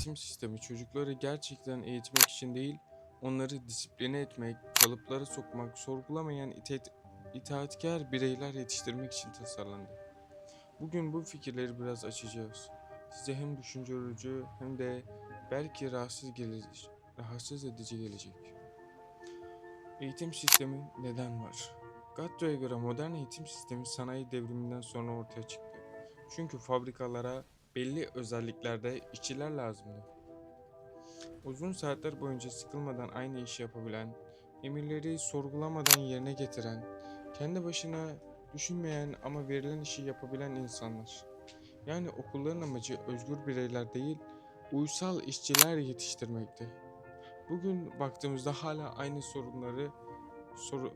eğitim sistemi çocukları gerçekten eğitmek için değil, onları disipline etmek, kalıplara sokmak, sorgulamayan itaat, itaatkar bireyler yetiştirmek için tasarlandı. Bugün bu fikirleri biraz açacağız. Size hem düşündürücü hem de belki rahatsız, gelecek, rahatsız edici gelecek. Eğitim sistemi neden var? Gatto'ya göre modern eğitim sistemi sanayi devriminden sonra ortaya çıktı. Çünkü fabrikalara belli özelliklerde işçiler lazımdı. Uzun saatler boyunca sıkılmadan aynı işi yapabilen, emirleri sorgulamadan yerine getiren, kendi başına düşünmeyen ama verilen işi yapabilen insanlar. Yani okulların amacı özgür bireyler değil, uysal işçiler yetiştirmekti. Bugün baktığımızda hala aynı sorunları soru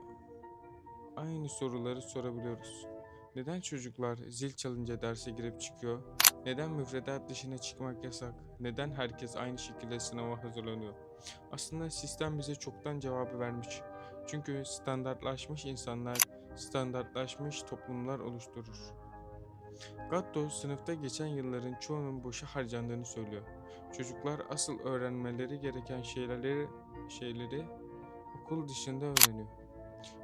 aynı soruları sorabiliyoruz. Neden çocuklar zil çalınca derse girip çıkıyor? Neden müfredat dışına çıkmak yasak? Neden herkes aynı şekilde sınava hazırlanıyor? Aslında sistem bize çoktan cevabı vermiş. Çünkü standartlaşmış insanlar standartlaşmış toplumlar oluşturur. Gatto sınıfta geçen yılların çoğunun boşa harcandığını söylüyor. Çocuklar asıl öğrenmeleri gereken şeyleri şeyleri okul dışında öğreniyor.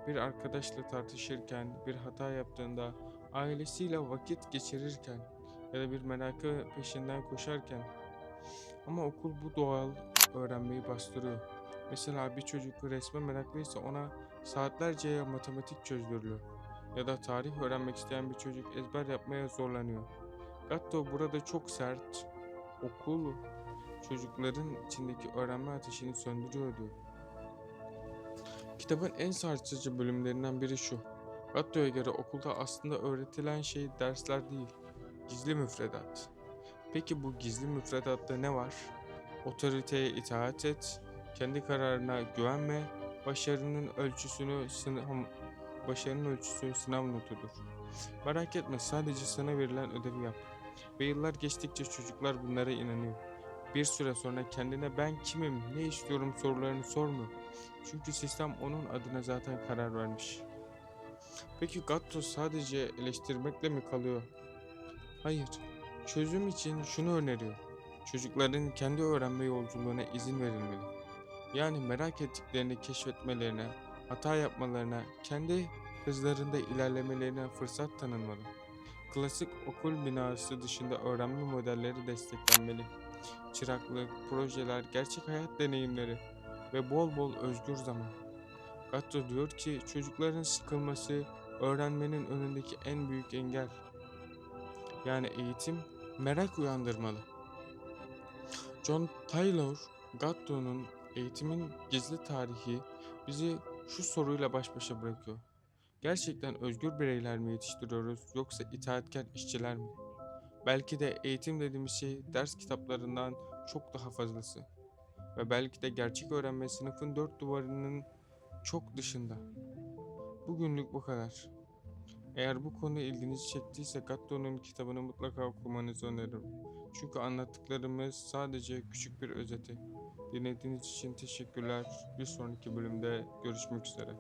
Bir arkadaşla tartışırken, bir hata yaptığında, ailesiyle vakit geçirirken ya da bir merakı peşinden koşarken. Ama okul bu doğal öğrenmeyi bastırıyor. Mesela bir çocuk resme meraklıysa ona saatlerce matematik çözdürülüyor. Ya da tarih öğrenmek isteyen bir çocuk ezber yapmaya zorlanıyor. Gatto burada çok sert, okul çocukların içindeki öğrenme ateşini söndürüyor diyor. Kitabın en sarsıcı bölümlerinden biri şu. Gatto'ya göre okulda aslında öğretilen şey dersler değil, gizli müfredat. Peki bu gizli müfredatta ne var? Otoriteye itaat et, kendi kararına güvenme, başarının ölçüsünü sınav, başarının ölçüsü sınav notudur. Merak etme sadece sana verilen ödevi yap. Ve yıllar geçtikçe çocuklar bunlara inanıyor. Bir süre sonra kendine ben kimim, ne istiyorum sorularını sormuyor. Çünkü sistem onun adına zaten karar vermiş. Peki Gatto sadece eleştirmekle mi kalıyor? Hayır. Çözüm için şunu öneriyor. Çocukların kendi öğrenme yolculuğuna izin verilmeli. Yani merak ettiklerini keşfetmelerine, hata yapmalarına, kendi hızlarında ilerlemelerine fırsat tanınmalı. Klasik okul binası dışında öğrenme modelleri desteklenmeli. Çıraklık, projeler, gerçek hayat deneyimleri ve bol bol özgür zaman. Gatto diyor ki çocukların sıkılması öğrenmenin önündeki en büyük engel. Yani eğitim merak uyandırmalı. John Taylor Gatto'nun eğitimin gizli tarihi bizi şu soruyla baş başa bırakıyor. Gerçekten özgür bireyler mi yetiştiriyoruz yoksa itaatkar işçiler mi? Belki de eğitim dediğimiz şey ders kitaplarından çok daha fazlası. Ve belki de gerçek öğrenme sınıfın dört duvarının çok dışında. Bugünlük bu kadar. Eğer bu konu ilginizi çektiyse Gatto'nun kitabını mutlaka okumanızı öneririm. Çünkü anlattıklarımız sadece küçük bir özeti. Dinlediğiniz için teşekkürler. Bir sonraki bölümde görüşmek üzere.